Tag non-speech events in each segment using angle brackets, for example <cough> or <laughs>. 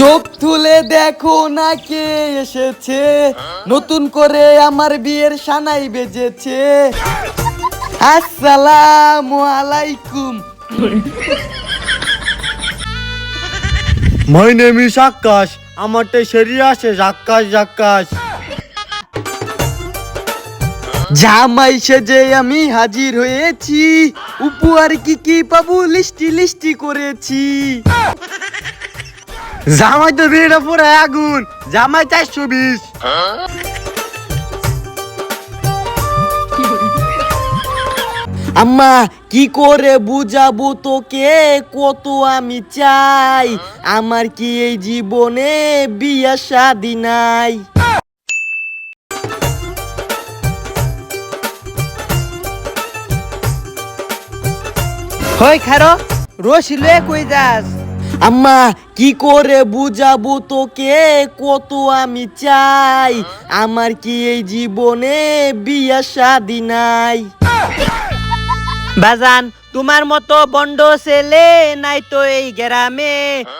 চোখ তুলে দেখো না কে এসেছে। নতুন করে আমার বিয়ের সানাই বেজেছে। আসসালাম আলাইকুম। মাই নেম ইস আকাশ আমারটা সেরিয়ে আসে আকাশ আকাশ জামাই সেজে আমি হাজির হয়েছি। উপহার কি কি পাবো? লিস্টি লিস্টি করেছি। জামাই তো বিয়েটা পুরো আগুন। জামাই চারশো বিশ। আম্মা কি করে বুঝাবো তোকে? কত আমি চাই। আমার কি এই জীবনে বিয়া শাদি নাই? হই খারো রশি লয়ে কই যাস? আম্মা, কি করে বুঝাবো তোকে? কত আমি চাই। আমার কি এই জীবনে বিয়া শাদি নাই? বাজান, তোমার মতো বন্ড ছেলে নাই তো এই গ্রামে।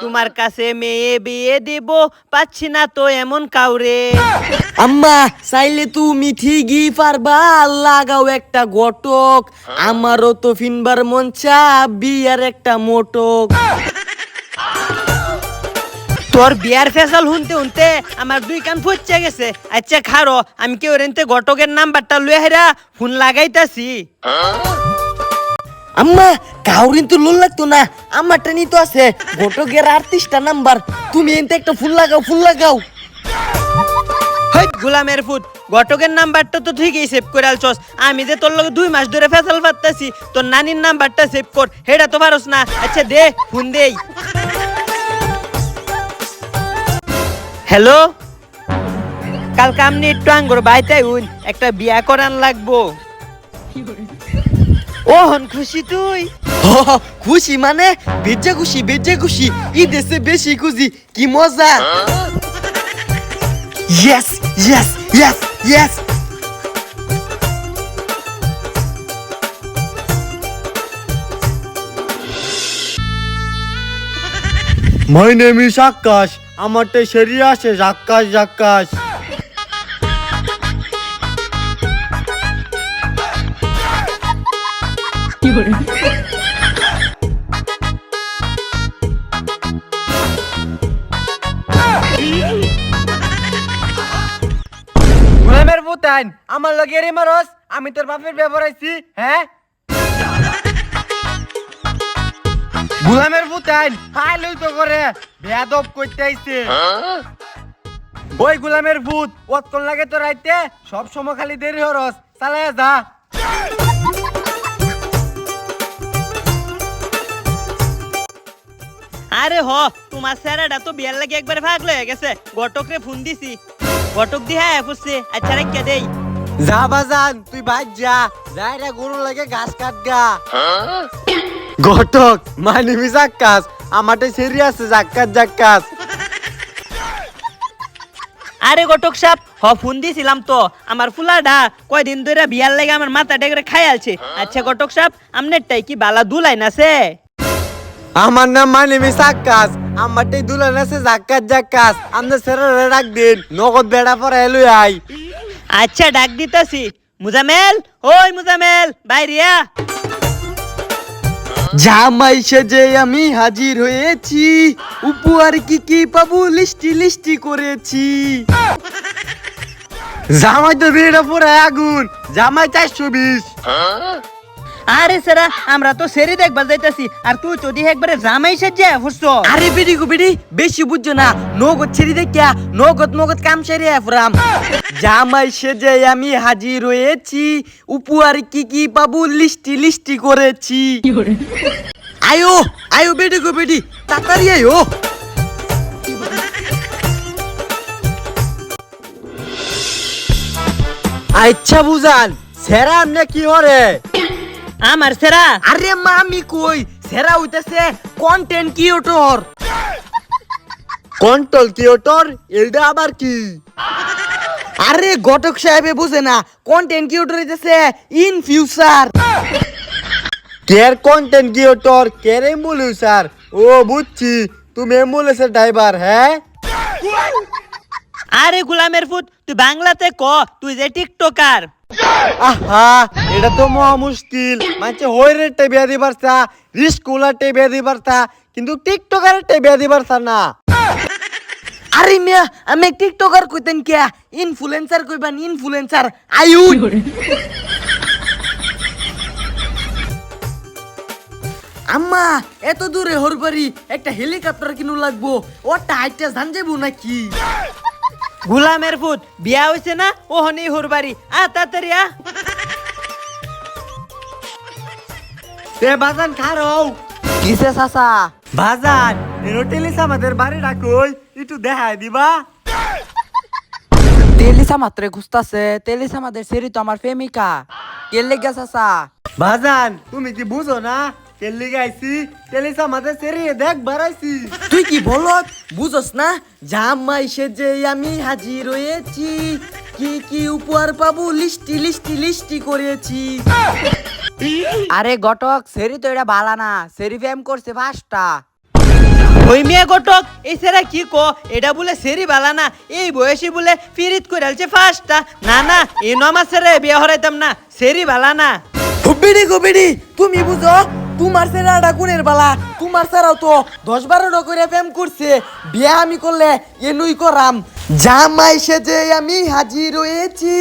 তোমার কাছে মেয়ে বিয়ে দিব, পাচ্ছি না তো এমন কাউরে। আম্মা, চাইলে তুমি ঠিকই পারবা, লাগাও একটা ঘটক। আমারও তো ফিনবার মঞ্চা বিয়ার একটা মোটক। তোর বিয়ার ফেসাল শুনতে শুনতে আমার দুই কান ফুচ্ছে গেছে। আচ্ছা খারো আমি কেউ রেনতে ঘটকের নাম্বারটা লয়ে হেরা ফোন লাগাইতাছি? আম্মা কাউরিন তো লোন লাগতো না আমারটা তো আছে। ঘটকের আটত্রিশটা নাম্বার তুমি এনতে একটা ফুল লাগাও ফুল লাগাও। গোলামের ফুট ঘটকের নাম্বারটা তো ঠিকই সেভ করে আলছস আমি যে তোর লগে দুই মাস ধরে ফেসাল পাত্তাছি তোর নানির নাম্বারটা সেভ কর হেডা তো পারস না। আচ্ছা দে ফোন দেই। হ্যালো? কালকে আমনি একটু আঙ্গুর বাইতাই উন একটা বিয়া করান লাগবো। ও হন খুশি তুই? খুশি মানে বেজে খুশি বেজে খুশি। ই দেশে বেশি খুশি কি মজা। Yes yes yes yes my name is Akash আমারটা সেরিয়ে আসে আকাশ আকাশ গোলামের বুতান আমার লগে রে মারস, আমি তোর বাপের ব্যবহার আইছি হ্যাঁ? গুলামের পুতাইন হাই লই তো করে বেয়াদব করতে আইছে। ওই গোলামের ভূত কতক্ষণ লাগে তো রাইতে সব সময় খালি দেরি হরস চালায় যা। আরে হ তোমার স্যারেরা তো বিয়ার লাগে একবার ভাগ লয়ে গেছে ঘটক রে ফোন দিছি। ঘটক দি হ্যাঁ ফুসছে আচ্ছা রেখে দেই। যা বাজান তুই বাইর যা যাই রে গরু লাগে ঘাস কাট গা। ঘটক মাই নেম ইস আকাশ আমারটা সেরিয়ে আছে জাক্কাস জাক্কাস আরে ঘটক সাপ হ ফোন দিছিলাম তো। আমার ফুলাডা কয়দিন ধরে বিয়ার লাগে আমার মাথা ডেগরে খাই আলছে। আচ্ছা ঘটক সাপ আমনেরটাই কি বালা দুলাই নাছে? আমার নাম ইস আকাশ আমারটাই দুলান আছে জাক্কাস জাক্কাস আমরা সেরে রাখ দিন নগদ বেড়া পরে এলুই আই আচ্ছা ডাক দিতাছি। মুজামেল ওই মুজামেল বাইরিয়া জামাই সেজে আমি হাজির হয়েছি। উপহার কি কি পাবো লিস্টি লিস্টি করেছি। জামাই তো বিয়েটা পুরো আগুন। জামাই চারশো বিশ। আরে সেরা আমরা তো সেরি দেখবার যাইতাছি আর তুই যদি একবারে জামাই সাজে ফুসছ আরে বেডি গো বেডি বেশি বুঝছ না নগদ ছেড়ে দেখিয়া নগদ নগদ কাম সেরে এফরাম জামাই সেজে আমি হাজির হয়েছি উপহার কি কি পাবো লিস্টি লিস্টি করেছি। আয়ো আয়ো বেডি গো বেডি তাড়াতাড়ি আয়ো। আচ্ছা বুঝান সেরা আপনি কি হরে? আমার সেরা। আরে মামি কই? সেরা হইতাছে কন্টেন্ট ক্রিয়েটর কন্ট্রোল কি ওটর এটা আবার কি? আরে ঘটক সাহেবে বুঝে না কন্টেন্ট ক্রিয়েটর হইতাছে ইন ফিউচার কেয়ার কন্টেন্ট কেরে মুলু স্যার ও বুঝছি তুমি অ্যাম্বুলেন্সের ড্রাইভার হ্যাঁ? আরে গোলামের ফুট তুই বাংলাতে ক তুই যে টিকটকার। আহা এটা তো মহা মুশকিল। মানে হইরের টেবিয়া দিবার চা রিস্কুলার টেবিয়া দিবার চা কিন্তু টিকটকারের টেবিয়া দিবার চা না। আরে মিয়া আমি টিকটকার কইতেন কে ইনফ্লুয়েন্সার কইবান ইনফ্লুয়েন্সার আয়ুন আম্মা এত দূরে হরবারি একটা হেলিকপ্টার কিনু লাগবো। ওটা হাইটে জান যাব নাকি? গোলামের ফুট বিয়া হইছে না? ও হনি হুরবাড়ি আ তাড়াতাড়ি আ। তে বাজান খারো কিসে চাচা? বাজান রোটেলিস আমাদের বাড়ি ডাকই একটু দেখাই দিবা। তেলিসা মাত্রে ঘুরতাছে তেলিসা আমাদের সেরি তো আমার প্রেমিকা। কেলে গেছে চাচা? বাজান তুমি কি বুঝো না? কেলি গাইছি তেলিস আমাদের সেরিয়ে দেখ বাড়াইছি। তুই কি বলত? বুঝস না জামাই সেজে আমি হাজির হয়েছি কি কি উপহার পাবো লিস্টি লিস্টি লিস্টি করেছি। আরে গটক সেরি তো এটা বালা না সেরি ফেম করছে পাঁচটা। ওই মেয়ে গটক এই সেরা কি কো? এটা বলে সেরি বালা না এই বয়সে বলে ফিরিত করে আলছে ফার্স্টটা না না এই নমাজ সেরে বিয়া হরাইতাম না সেরি বালা না। হুবিড়ি গুবিড়ি তুমি বুঝো? তোমার সেরাটা গুণের বালা। তোমার সেরাও তো দশ বারোটা করে প্রেম করছে। বিয়ে আমি করলে এনুই করাম। জামাই সেজে আমি হাজির হয়েছি।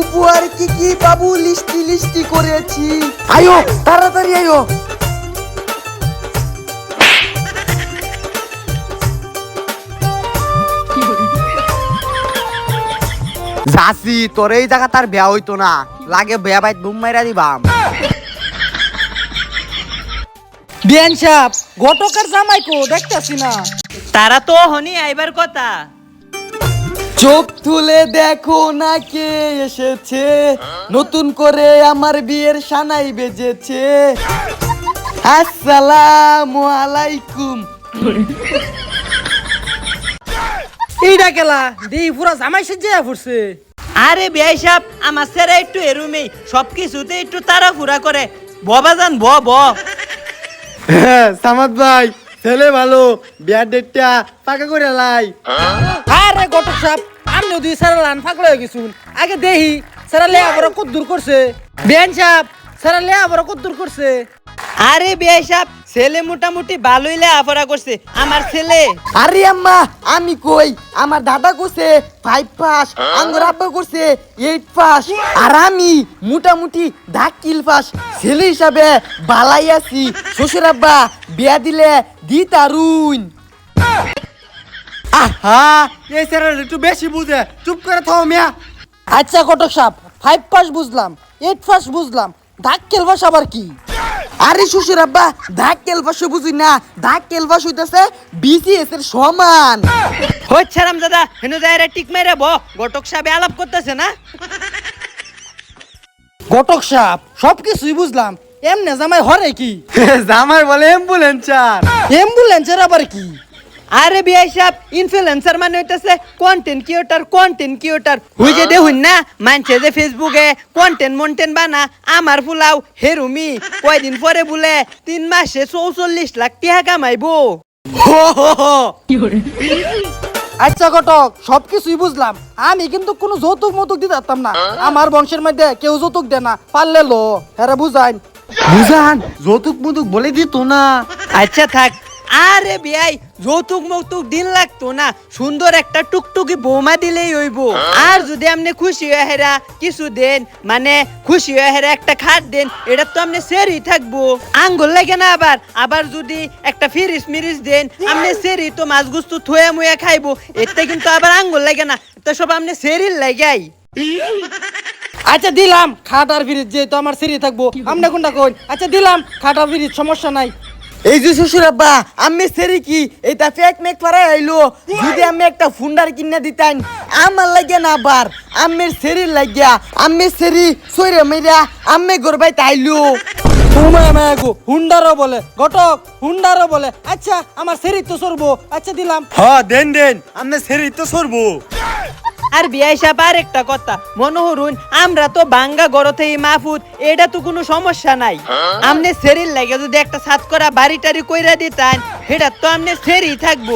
উপহার কি কি পাবো লিস্টি লিস্টি করেছি। আয়ো, তাড়াতাড়ি আয়ো। যাসি তোর এই জায়গা তার বিয়া হইতো না। লাগে বিয়া বাইত বুম মাইরা দিবাম। বিয়ান সাহেব গটকার জামাইকো দেখতেছি না। তারা তো হনি আইবার কথা। চোখ তুলে দেখো না কে এসেছে। নতুন করে আমার বিয়ের সানাই বেজেছে। আসসালামু আলাইকুম। এইটা গেলা দেই পুরা জামাই সেজে ফুরছে। আরে বিয়াই সাহেব আমার সেরা একটু এরুমেই সব কিছুতে একটু তারা ফুরা করে। বাবাজান ব ব সামাদ ভাই ছেলে ভালো বিয়ার ডেটটা পাকা করে লাই। আরে গটক সাপ আমনে দুই সারা লান ফাকলে হয়ে গেছুন। আগে দেহি সারা লে আবার কত দূর করছে। বিয়ান সাপ সারা লে আবার কত দূর করছে। আরে বিয়াই সাহেব ছেলে মোটামুটি ভালোই লেখাপড়া করছে। আমার ছেলে। আরে আম্মা আমি কই? আমার দাদা করছে ফাইভ পাস আঙ্গুর আব্বা করছে এইট পাস আর আমি মোটামুটি ধাকিল পাস ছেলে হিসাবে বালাই আছি। শ্বশুর আব্বা বিয়া দিলে দি তারুন আহা এই স্যার একটু বেশি বুঝে। চুপ করে থাও মিয়া। আচ্ছা গটক সাহেব ফাইভ পাস বুঝলাম এইট পাস বুঝলাম। ধাক খেলবাস আবার কি? আরে শ্বশুর আব্বা ধাক্কেল পাস বুঝি না ধাক্কেল পাস হইতেছে বিসিএস এর সমান। হচ্ছে রাম দাদা হেনু যায় টিক মেরে ব গটক সাহেব আলাপ করতেছে না? গটক সাহেব সব কিছুই বুঝলাম এমনে জামাই হরে কি? <laughs> জামাই বলে অ্যাম্বুলেন্সার অ্যাম্বুলেন্সের আবার কি? আরে সাহেব ইনফ্লুয়েন্সার মানে হইতাছে কন্টেন্ট ক্রিয়েটর কন্টেন্ট ক্রিয়েটর হুই যে দেখুন না মানছে যে ফেসবুকে কন্টেন্ট মন্টেন্ট বানা আমার ফুলাও হেরুমি কয়দিন পরে বলে তিন মাসে চৌচল্লিশ লাখ টাকা কামাইবো। হো হো হো। আচ্ছা ঘটক সব কিছুই বুঝলাম। আমি কিন্তু কোনো যৌতুক মতুক দিতে পারতাম না। আমার বংশের মধ্যে কেউ যৌতুক দেয় না পারলে লো হ্যাঁ বুঝাইন। বুঝান যৌতুক মুতুক বলে দিত না। আচ্ছা থাক। আরে বিয়াই যৌতুক মৌতুক দিন লাগতো না। সুন্দর একটা টুকটুকি বৌমা দিলেই হইব। আর যদি আপনি খুশি হয়ে হেরা কিছু দেন মানে খুশি হয়ে হেরা একটা খাট দেন, এটা তো আপনি সেরি থাকব। আঙ্গুল লাগে না আবার। আবার যদি একটা ফিরিস মিরিস দেন, আপনি সেরি তো মাছ গুস্তু থুয়ে মুয়ে খাইবো। এতে কিন্তু আবার আঙ্গুল লাগে না। তো সব আপনি সেরির লাগাই। আচ্ছা দিলাম। খাট খাটার ফিরিজ যেহেতু আমার সিঁড়ি থাকব। আমরা কোনটা কই আচ্ছা দিলাম। খাটার ফিরিজ সমস্যা নাই। এই যে শ্বশুর আব্বা আমি সেরি কি? এটা ফেক মেক পারে আইলো যদি আমি একটা ফুন্ডার কিনে দিতাম আমার লাগে না আবার আমের সেরির লাগিয়া আমি সেরি সইরে মেরা আমি গরবাই তাইলো হুন্ডারও বলে ঘটক হুন্ডারও বলে আচ্ছা আমার সিঁড়ি তো সরবো আচ্ছা দিলাম। হ দেন দেন আমি সেরি তো সরবো। আর বিয়াই সাহেব আর একটা কথা। মনে হরুন আমরা তো বাঙ্গা গড়তে মাহফুদ এটা তো কোনো সমস্যা নাই। আমনে সেরির লাগে যদি একটা সাত করা বাড়ি টাড়ি কইরা দিতান সেটা তো আমনে সেরি থাকব।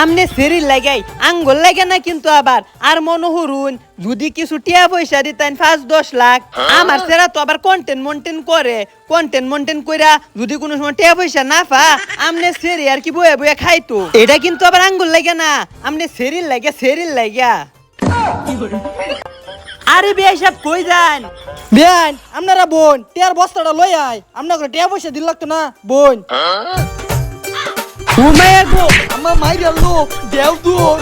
আমনে সেরির লাগাই আঙ্গুল লাগে না কিন্তু আবার। আর মনে হরুন যদি কিছু টিয়া পয়সা দিতেন পাঁচ দশ লাখ আমার সেরা তো আবার কন্টেন্ট মন্টেন করে। কন্টেন্ট মন্টেন কইরা যদি কোনো সময় টিয়া পয়সা না পা আমনে সেরি আর কি বয়ে বয়ে খাইতো। এটা কিন্তু আবার আঙ্গুল লাগে না। আমনে সেরির লাগে সেরির লাগা আরে বিয়াই সাহেব কই যান? বেন আপনারা বোন টিয়ার বস্তাটা লই আই আয়। আপনাকে টিয়া পয়সা দিল লাগতো না বোন। ঘুমাইয়া গো আমার মাইরা লো দেও দূর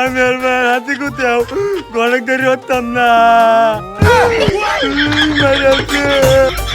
আমি আর মায়ের হাতে কোথাও গণক ধরে হতাম না। <laughs>